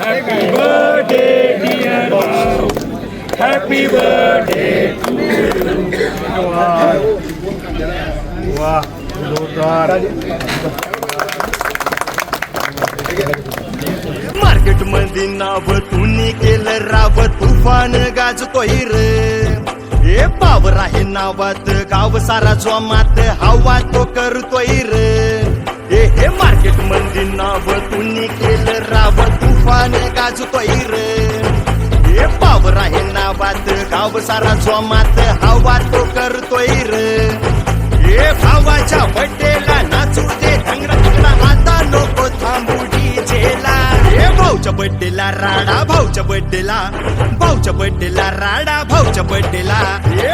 Happy birthday dear भाऊ happy birthday वा जोरदार मार्केटमध्ये नाव तुम्ही केलं राव तुफान गाजतोय रे. ए पावर आहे नावात गाव सारा जो मात हवा तो करतोय र. नाव तुम्ही केलं राव? तुफान गाजतोय रे हे पावर आहे नावात गाव सारा जोमात हवा तो करतोय रे. हे भावाच्या बड्डेला नाचू दे ढंगरा ढंगरा आता नको थांबू डीजेला. हे भाऊच्या बड्डेला राडा भाऊच्या बड्डेला भाऊच्या बड्डेला राडा भाऊच्या बड्डेला. हे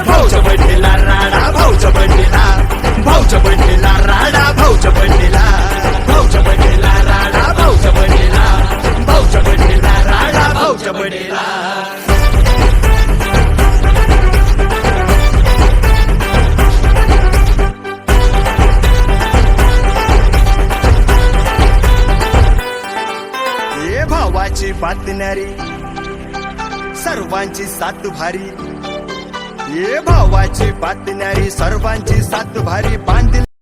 भावाची बातणारी सर्वांची सात भारी. ये भावाची बातणारी सर्वांची सात भारी. बांधली